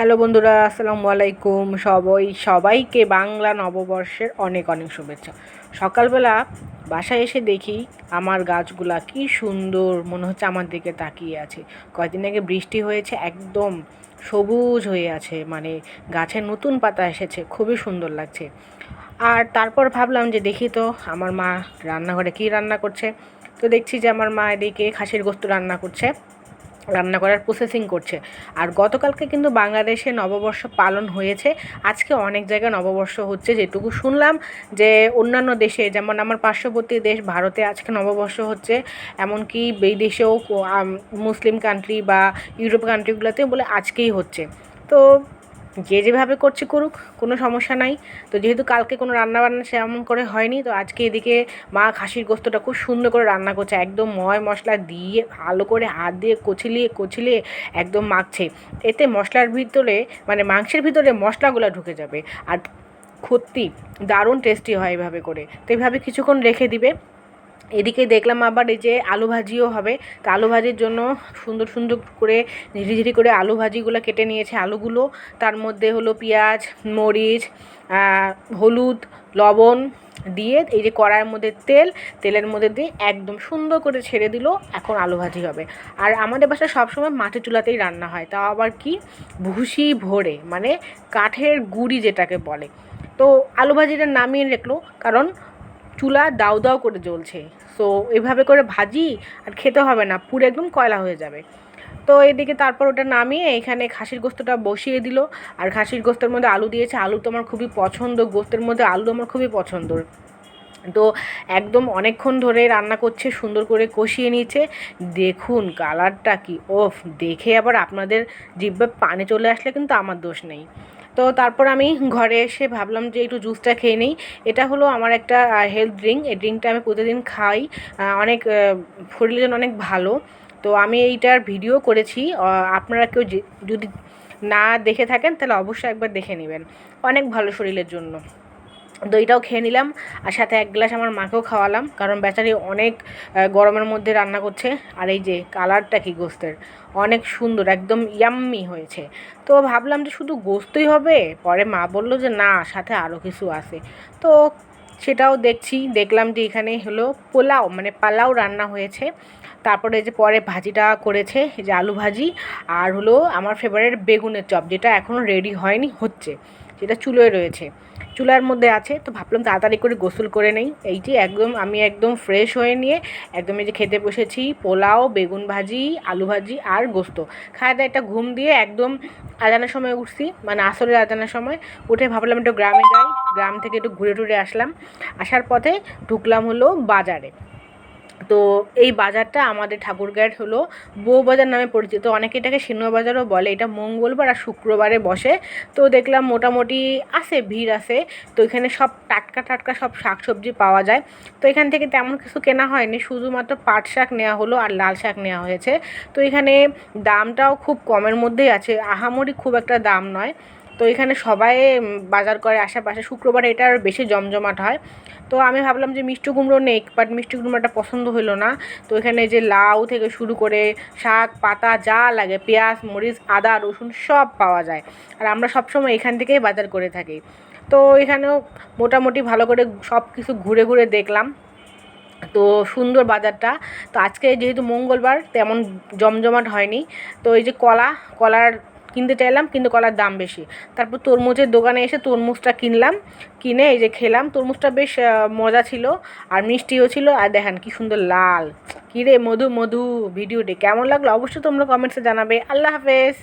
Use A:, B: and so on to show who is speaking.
A: Hello বন্ধুরা, আসসালামু আলাইকুম। সবাই, সবাইকে বাংলা নববর্ষের অনেক অনেক শুভেচ্ছা। সকালবেলা বাসায় এসে দেখি আমার গাছগুলা কি সুন্দর মনে হচ্ছে আমার দিকে তাকিয়ে আছে। কয়েকদিন আগে বৃষ্টি হয়েছে, একদম সবুজ হয়ে আছে মানে গাছের নতুন পাতা এসেছে, খুবই সুন্দর লাগছে। আর তারপর ভাবলাম যে দেখি তো আমার মা রান্নাঘরে কী রান্না করছে? তো দেখছি যে আমার মা এদিকে খাসির গোস্ত রান্না করছে। রান্না করার প্রসেসিং করছে। আর গতকালকে কিন্তু বাংলাদেশে নববর্ষ পালন হয়েছে। আজকে অনেক জায়গায় নববর্ষ হচ্ছে, যেটুকু শুনলাম যে অন্যান্য দেশে, যেমন আমার পার্শ্ববর্তী দেশ ভারতে আজকে নববর্ষ হচ্ছে, এমনকি এই দেশেও মুসলিম কান্ট্রি বা ইউরোপ কান্ট্রিগুলোতেও বলে আজকেই হচ্ছে। তো যে যেভাবে করছে করুক, কোনো সমস্যা নাই। তো যেহেতু কালকে কোনো রান্নাবান্না সেমন করে হয়নি, তো আজকে এদিকে মা খাসির গোস্তটা খুব সুন্দর করে রান্না করছে। একদম ময় মশলা দিয়ে ভালো করে হাত দিয়ে কচিলিয়ে কচিলিয়ে একদম মাখছে। এতে মশলার ভিতরে মানে মাংসের ভিতরে মশলাগুলো ঢুকে যাবে। আর সত্যি দারুণ টেস্টি হয় এভাবে করে। তো এভাবে কিছুক্ষণ রেখে দিবে। এদিকে দেখলাম আবার এই যে আলু ভাজিও হবে। তো আলু ভাজির জন্য সুন্দর সুন্দর করে ঝিরি ঝিরি করে আলু ভাজিগুলো কেটে নিয়েছে। আলুগুলো তার মধ্যে হলো পেঁয়াজ, মরিচ হলুদ, লবণ দিয়ে এই যে কড়াইয়ের মধ্যে তেল, তেলের মধ্যে দিয়ে একদম সুন্দর করে ছেড়ে দিল, এখন আলু ভাজি হবে। আর আমাদের বাসায় সবসময় মাটির চুলাতেই রান্না হয়। তাও আবার কি? ভুসি ভরে মানে কাঠের গুড়ি যেটাকে বলে। তো আলু ভাজিটা নামিয়ে রাখল, কারণ চুলা দাউ দাউ করে জ্বলছে। সো এভাবে করে ভাজি আর খেতে হবে না, পুরো একদম কয়লা হয়ে যাবে। তো এদিকে তারপর ওটা নামিয়ে এখানে খাসির গোস্তটা বসিয়ে দিল। আর খাসির গোস্তের মধ্যে আলু দিয়েছে। আলু তো আমার খুবই পছন্দ। গোস্তের মধ্যে আলু আমার খুবই পছন্দ তো একদম অনেকক্ষণ ধরে রান্না করছে, সুন্দর করে কষিয়ে নিয়েছে। দেখুন কালারটা কি, ওফ! দেখে আবার আপনাদের জিব্বে পানি চলে আসলে কিন্তু আমার দোষ নেই। তো তারপর আমি ঘরে এসে ভাবলাম যে একটু জুসটা খেয়ে নিই। এটা হলো আমার একটা হেলথ ড্রিঙ্ক এই ড্রিঙ্কটা আমি প্রতিদিন খাই অনেক শরীরের জন্য অনেক ভালো। তো আমি এইটার ভিডিও করেছি। আপনারা কেউ যদি না দেখে থাকেন, তাহলে অবশ্যই একবার দেখে নেবেন। অনেক ভালো শরীরের জন্য। দইটাও খেয়ে নিলাম আর সাথে এক গ্লাস আমার মাকেও খাওয়ালাম, কারণ বেচারি অনেক গরমের মধ্যে রান্না করছে। আর এই যে কালারটা কি গোস্তের, অনেক সুন্দর, একদম ইয়াম্মি হয়েছে। তো ভাবলাম যে শুধু গোস্তই হবে, পরে মা বলল যে না, সাথে আরও কিছু আছে। তো সেটাও দেখছি, দেখলাম যে এখানে হলো পোলাও মানে পালাও রান্না হয়েছে। তারপরে যে পরে ভাজিটা করেছে যে আলু ভাজি, আর হলো আমার ফেভারিট বেগুনের চপ, যেটা এখনও রেডি হয়নি, হচ্ছে। যেটা চুলোয় রয়েছে। চুলার মধ্যে আছে, তো ভাবলাম তাড়াতাড়ি করে গোসল করে নেই। এই যে একদম, আমি একদম ফ্রেশ হয়ে নিয়ে একদম এই যে খেতে বসেছি, পোলাও, বেগুন ভাজি, আলু ভাজি আর গোস্ত। খাওয়া দাওয়া একটা ঘুম দিয়ে একদম আজানের সময় উঠছি মানে আসরের আজানের সময়, উঠে ভাবলাম একটু গ্রামে যাই, গ্রাম থেকে একটু ঘুরে টুরে আসলাম। আসার পথে ঢুকলাম হলো বাজারে। তো এই বাজারটা আমাদের ঠাকুরগাঁয়ের হলো বউবাজার নামে পরিচিত। অনেকে এটাকে সিনেমা বাজারও বলে। এটা মঙ্গলবার আর শুক্রবারে বসে। তো দেখলাম মোটামুটি আছে, ভিড় আছে। তো এখানে সব টাটকা টাটকা সব শাক সবজি পাওয়া যায়। তো এখান থেকে তেমন কিছু কেনা হয়নি। শুধুমাত্র পাট শাক নেওয়া হলো আর লাল শাক নেওয়া হয়েছে। তো এখানে দামটাও খুব কমের মধ্যেই আছে। আহামরি খুব একটা দাম নয়। তো এখানে সবাই বাজার করে আশেপাশে। শুক্রবার এটা আর বেশি জমজমাট হয়। তো আমি ভাবলাম যে মিষ্টি কুমড়ো নেই বাট মিষ্টি কুমড়োটা পছন্দ হলো না। তো এখানে যে লাউ থেকে শুরু করে শাক, পাতা, যা লাগে, পেঁয়াজ, মরিচ, আদা, রসুন সব পাওয়া যায়। আর আমরা সবসময় এখান থেকেই বাজার করে থাকি। তো এখানেও মোটামুটি ভালো করে সব কিছু ঘুরে ঘুরে দেখলাম। তো সুন্দর বাজারটা। তো আজকে যেহেতু মঙ্গলবার, তেমন জমজমাট হয়নি। তো এই যে কলা, কলার কিনতে চাইলাম, কিন্তু কলার দাম বেশি। তারপর তরমুজের দোকানে এসে তরমুজটা কিনলাম, কিনে এই যে খেলাম। তরমুজটা বেশ মজা ছিল আর মিষ্টিও ছিল। আর দেখেন কি সুন্দর লাল। কিরে মধু মধু, ভিডিওটি কেমন লাগল অবশ্যই তোমরা কমেন্টসে জানাবে। আল্লাহ হাফেজ।